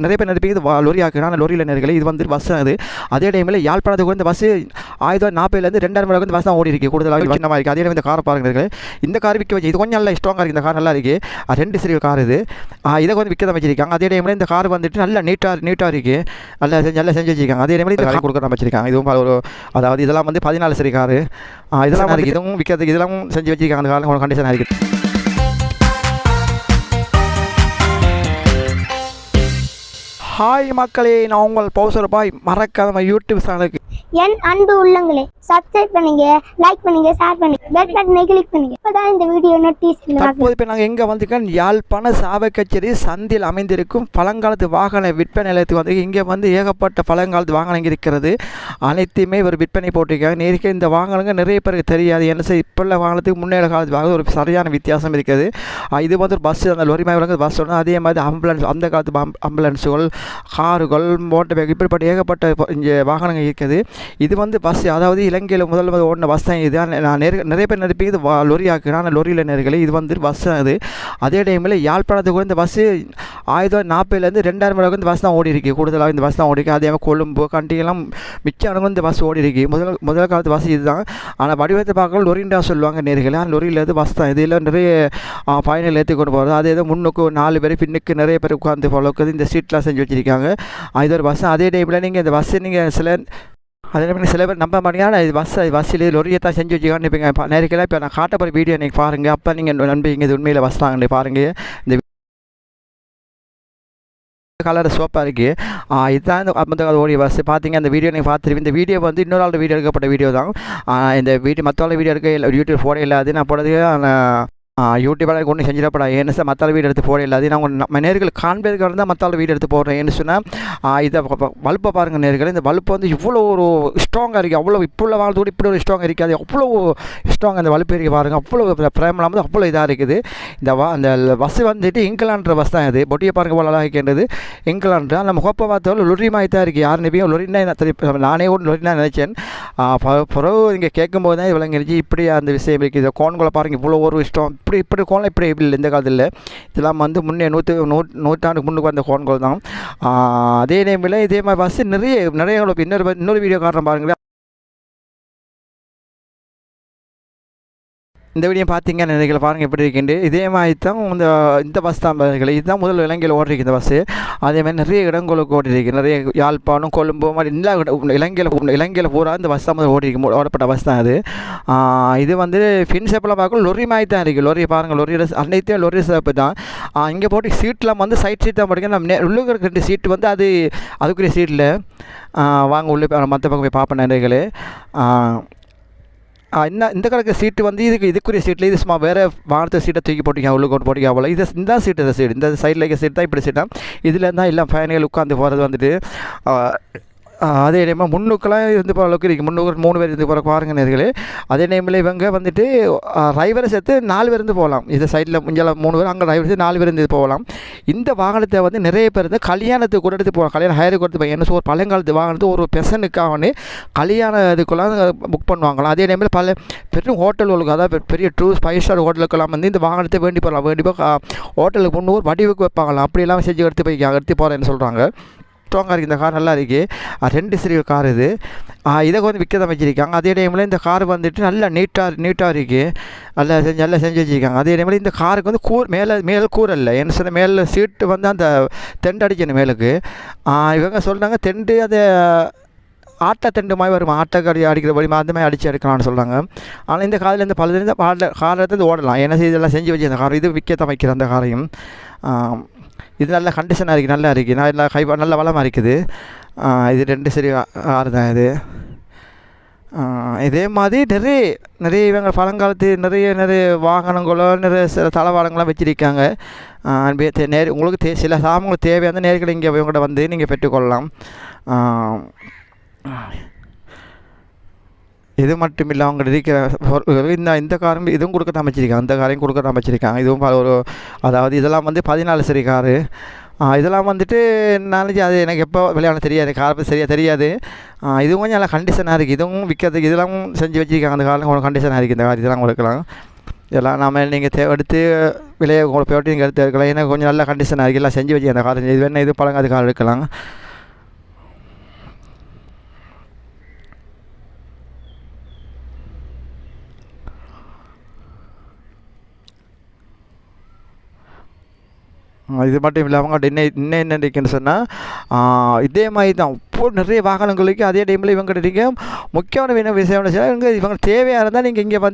நிறைய பேர் இது வா- லொரி ஆக்குனா அந்த லொரியில் நேர்களே இது வந்து பஸ் அது அதே டைமில் யாழ்ப்பாணத்துக்கு வந்து பஸ் ஆயிரத்தி தொள்ளாயிரத்தி நாற்பதுலேருந்து ரெண்டாயிரம் வரைக்கும் பஸ் தான் ஓடி இருக்கு கூடுதலாக சின்னமாக இருக்குது அதே இந்த காரை பாருங்க இந்த கார் விற்க வச்சு இது கொஞ்சம் நல்லா ஸ்ட்ராங்காக இருக்குது இந்த கார் நல்லா இருக்குது ரெண்டு சரி கார் இது. இதை வந்து விற்க தான் வச்சிருக்காங்க. அதே டைமில் இந்த கார் வந்துட்டு நல்லா நீட்டாக நீட்டாக இருக்குது நல்லா செஞ்சு நல்லா செஞ்சு வச்சிருக்காங்க. அதே டைமில் இந்த கார் கொடுக்க வச்சிருக்காங்க. இதுவும் ஒரு அதாவது இதெல்லாம் வந்து பதினாலு சரி காரு இதெல்லாம் இருக்குது இதுவும் விற்கிறதுக்கு இதெல்லாம் செஞ்சு வச்சிருக்காங்க. அந்த காரில் கண்டிஷனாக இருக்குது ஹாய் மக்களே நான் உங்கள் பௌசர் பாய் மறக்காத யூடியூப் சேனலுக்கு என் அன்பு உள்ளங்களே சப்ஸ்கிரைப் பண்ணுங்க லைக் பண்ணுங்க ஷேர் பண்ணுங்க பெல் பட்டனை கிளிக் பண்ணுங்க. இப்பதான் இந்த வீடியோ நோட்டீஸ்ல தற்போது இப்போ நாங்கள் எங்கே வந்திருக்கோம்? யாழ்ப்பாண சாவக்கச்சேரி சந்தில் அமைந்திருக்கும் பழங்காலத்து வாகன விற்பனை நிலையத்துக்கு வந்து இங்கே வந்து ஏகப்பட்ட பழங்காலத்து வாகனங்கள் இருக்கிறது. அனைத்தையுமே ஒரு விற்பனை போட்டிருக்காங்க. நேருக்கு இந்த வாகனங்கள் நிறைய பேருக்கு தெரியாது. என்ன செய்ய இப்போ உள்ள வாகனத்துக்கு முன்னேற காலத்து வாகனம் ஒரு சரியான வித்தியாசம் இருக்குது. இது வந்து ஒரு பஸ் அந்த லொரி மாதிரி பஸ் அதே மாதிரி ஆம்புலன்ஸ் அந்த காலத்து ஆம்புலன்ஸுகள் காருகள் மோட்டர் பைக் இப்படிப்பட்ட ஏகப்பட்ட இங்கே வாகனங்கள் இருக்குது. இது வந்து பஸ் அதாவது இலங்கையில் முதல் முதல் ஓடின பஸ் தான் இது. நான் நெரு நிறைய பேர் நினைப்பீங்க இது வா- லொரி ஆக்குனா லொரியில் நேர்களே இது வந்து பஸ் அது அதே டைமில் யாழ்ப்பாணத்துக்கு கூட இந்த பஸ்ஸு ஆயிரத்தி தொள்ளாயிரத்தி நாற்பதுலேருந்து ரெண்டாயிரம் வரைக்கும் இந்த பஸ் தான் ஓடி இருக்கு கூடுதலாக இந்த பஸ் தான் ஓடி இருக்கு அதே மாதிரி கொழும்பு கண்டியெல்லாம் மிச்ச இடங்களும் இந்த பஸ் ஓடி இருக்கு முதல் முதல் காலத்து பஸ் இதுதான். ஆனால் வடிவத்தை பார்க்க லொரின்டா சொல்லுவாங்க நேர்களை. ஆனால் லொரியிலேருந்து இது பஸ் தான். இதில் நிறைய பயணிகள் ஏற்றி கொண்டு போகிறது அதே இது முன்னுக்கு நாலு பேர் பின்னுக்கு நிறைய பேர் உட்காந்து போலக்கு இந்த சீட்லாம் செஞ்சு வச்சிருக்காங்க. இது ஒரு பஸ் அதே டைமில் நீங்கள் இந்த பஸ்ஸு நீங்கள் சில அதே மாதிரி சில பேர் நம்ப மாட்டீங்க. ஆனால் இது பஸ் பஸ்ஸில் லொரியை தான் செஞ்சு வச்சுக்கான்னு இப்போ நேரத்தில் இப்போ நான் காட்ட போகிற வீடியோ நீங்கள் பாருங்கள் அப்போ நீங்கள் நம்புவீங்க இது உண்மையில் பஸ் தாங்க பாருங்கள் இந்த கலர் சோப்பாக இருக்குது இதுதான் இந்த அந்த கால ஓடி பஸ் பார்த்தீங்க அந்த வீடியோ நீங்கள் பார்த்துருவீங்க இந்த வீடியோ வந்து இன்னொரு ஆள் வீடியோ எடுக்கப்பட்ட வீடியோ தான். இந்த வீடியோ மற்ற ஆள் வீடியோ எடுக்க இல்லை யூடியூப் போட இல்லாது நான் போடுறது யூடியூப்பில் ஒன்றும் செஞ்சிடப்படா. ஏன்னு சார் மற்ற வீடு எடுத்து போட இல்லாது நான் நம்ம நேர்கள் காண்பதுக்கு இருந்தால் மற்ற வீடு எடுத்து போடுறேன். ஏன்னு சொன்னால் இதை வலுப்பை பாருங்கள் நேர்கள். இந்த வலுப்பு வந்து இவ்வளோ ஒரு ஸ்ட்ராங்காக இருக்குது அவ்வளோ இப்போ உள்ள கூட இப்படி ஒரு ஸ்ட்ராங் இருக்காது அவ்வளோ ஸ்ட்ராங் அந்த வலுப்பு இருக்கு பாருங்கள் அவ்வளோ பிரேமலாம் வந்து அவ்வளோ இதாக இருக்குது. இந்த வா அந்த பஸ் வந்துட்டு இங்கிலான்ற பஸ் தான் இது பொட்டியை பாருங்க போல அழகாக இருக்கின்றது. இங்கிலாண்டு அந்த முகப்பை பார்த்தாலும் லொரிமாய் தான் இருக்குது யார் நம்பியும் லொரினா தெரியும்? நானே கூட லொரினா நினச்சேன். பிறகு இங்கே கேட்கும்போது தான் விளங்கிருச்சு. இப்படி அந்த விஷயம் இருக்குது. கோன்குள்ள கோன்களை பாருங்கள் இவ்வளோ ஒரு இஷ்டம் இப்படி இப்படி கோலம் இப்படி இல்லை இந்த காலத்தில். இதெல்லாம் வந்து முன்னே நூற்று நூ நூற்றாண்டுக்கு முன்னுக்கு வந்த கோன்கள் தான் அதே நேமில் இதே மாதிரி பஸ்ஸு நிறைய நிறைய இன்னொரு இன்னொரு வீடியோ காட்டுறேன் பாருங்களேன். இந்த வீடியோ பார்த்தீங்க நினைக்கல பாருங்கள் எப்படி இருக்குண்டு இதே மாதிரி தான் இந்த இந்த பஸ் தான் பாருங்கள் இதுதான் முதல் இலங்கையில் ஓடிருக்கு இந்த பஸ்ஸு அதே மாதிரி நிறைய இடங்களுக்கு ஓடிருக்கு. நிறைய யாழ்ப்பாணம் கொழும்பு மாதிரி எல்லா இலங்கையில் இலங்கையில் பூரா இந்த பஸ் தான் முதல் ஓடிருக்கு. ஓடப்பட்ட பஸ் தான் அது. இது வந்து ஃபின் ஷேப்பில் பார்க்கணும். லொரி மாதிரி தான் இருக்குது லொரி பாருங்கள் லொரியோட அன்னைத்தையும் லொரி ஷேப்பு தான். இங்கே போட்டு சீட்லாம் வந்து சைட் சீட் தான் படிக்க நம்ம உள்ளுக்கு இருக்கிற ரெண்டு சீட்டு வந்து அது அதுக்குரிய சீட்டில் வாங்க உள்ளே மற்ற பக்கம் போய் பார்ப்பேன் நிறைகளே என்ன இந்த கணக்கு சீட்டு வந்து இதுக்கு இதுக்குரிய சீட்டில் இது சும்மா வேறு வானத்து சீட்டை தூக்கி போட்டிங்க உள்ளே கொண்டு போட்டிங்க அவ்வளோ இது இந்த சீட்டு இந்த சீட். இந்த சைடில் இருக்க சீட் தான் இப்படி சீட்டாக இதில் தான் எல்லாம் ஃபேனுகள் உட்காந்து போகிறது வந்துட்டு அதே நேம் முன்னுக்கெல்லாம் இருந்து போகிற அளவுக்கு இருக்குது முன்னுக்கு மூணு பேர் இருந்து போகிற பாருங்க நேர்களே. அதே டைமில் இவங்க வந்துட்டு டிரைவரை சேர்த்து நாலு பேர் இருந்து போகலாம். இந்த சைடில் முஞ்சல மூணு பேர் அங்கே டிரைவர் சேர்த்து நாலு பேர் இருந்து போகலாம். இந்த வாகனத்தை வந்து நிறைய பேர் வந்து கல்யாணத்துக்கு கூட எடுத்து போகலாம். கல்யாணம் ஹையர் எடுத்து போய் என்ன ஒரு பழங்காலத்து வாகனத்தை ஒரு பெசனுக்காகனு கல்யாண இதுக்குலாம் புக் பண்ணுவாங்களாம். அதே டைமில் பல பெரும் ஹோட்டல்களுக்கு அதாவது பெரிய டூ ஃபைவ் ஸ்டார் ஹோட்டலுக்கெல்லாம் வந்து இந்த வாகனத்தை வேண்டி போகலாம். வேண்டி போய் ஹோட்டலுக்கு கொண்டு ஒரு வடிவுக்கு வைப்பாங்களாம். அப்படியெல்லாம் செஞ்சு எடுத்து போய் எடுத்து போகிறேன்னு சொல்கிறாங்க ஸ்ட்ராங்காக இருக்குது இந்த கார் நல்லா இருக்குது ரெண்டு சிறிய கார் இது. இதை வந்து விற்க தான் வச்சுருக்காங்க. அதே டைமில் இந்த கார் வந்துட்டு நல்லா நீட்டாக நீட்டாக இருக்குது நல்லா செஞ்சு நல்லா செஞ்சு வச்சுருக்காங்க. அதே டைமில் இந்த காருக்கு வந்து கூர் மேலே மேலே கூற இல்லை. என்ன சொன்ன மேலே சீட்டு வந்து அந்த தெண்டு அடிக்கணும் மேலுக்கு. இவங்க சொல்கிறாங்க தெண்டு அதை ஆட்டை தெண்டு மாதிரி வரும். ஆட்டைக்கடி அடிக்கிற வழி அந்த மாதிரி அடித்து எடுக்கலாம்னு சொல்கிறாங்க ஆனால் இந்த காலையில் இந்த பழுது இந்த காலத்துலேருந்து ஓடலாம் ஏன்னா இதெல்லாம் செஞ்சு வச்சு அந்த கார் இது விற்க தான் வைக்கிற அந்த காரையும் இது நல்ல கண்டிஷனாக இருக்குது நல்லா இருக்குது நல்லா கை நல்ல வளமாக இருக்குது. இது ரெண்டு சரி ஆறு தான் இது. இதே மாதிரி நிறைய நிறைய இவங்க பழங்காலத்து நிறைய நிறைய வாகனங்களோ நிறைய சில தளவாடங்கள்லாம் வச்சுருக்காங்க. நேர் உங்களுக்கு தே சில சாமங்களுக்கு தேவையான நேர்களை இங்கே இவங்கள்ட்ட வந்து நீங்கள் பெற்றுக்கொள்ளலாம். இது மட்டும் இல்லை அவங்க இருக்கிற இந்த இந்த காரும் இதுவும் கொடுக்க தான் அந்த காரையும் கொடுக்க தான் இதுவும் ஒரு அதாவது இதெல்லாம் வந்து பதினாலு சரி காரு. இதெல்லாம் வந்துட்டு நாளைக்கு அது எனக்கு எப்போ விளையாட தெரியாது. கார் சரியாக தெரியாது. இதுவும் கொஞ்சம் நல்லா கண்டிஷனாக இருக்குது இதுவும் விற்கிறதுக்கு இதெல்லாம் செஞ்சு வச்சுருக்காங்க. அந்த காரில் கொஞ்சம் கண்டிஷனாக இருக்குது இந்த கார் இதெல்லாம் கொடுக்கலாம். இதெல்லாம் நாம் நீங்கள் தே எடுத்து விலையை உங்களை போட்டு நீங்கள் எடுத்து எடுக்கலாம். ஏன்னா கொஞ்சம் நல்ல இருக்குது எல்லாம் செஞ்சு வச்சு அந்த கார் இது வேணால் இது பழங்காது கார் எடுக்கலாம். இது மட்டும் இல்லாமல் அவங்க என்ன இன்னும் என்ன இருக்குன்னு சொன்னால் இதே மாதிரி தான் இப்போ நிறைய வாகனங்களுக்கு அதே டைமில் இவங்க இருக்கீங்க முக்கியமான விஷயம் என்ன இவங்க இவங்க தேவையாக இருந்தால் நீங்கள் இங்கே வந்து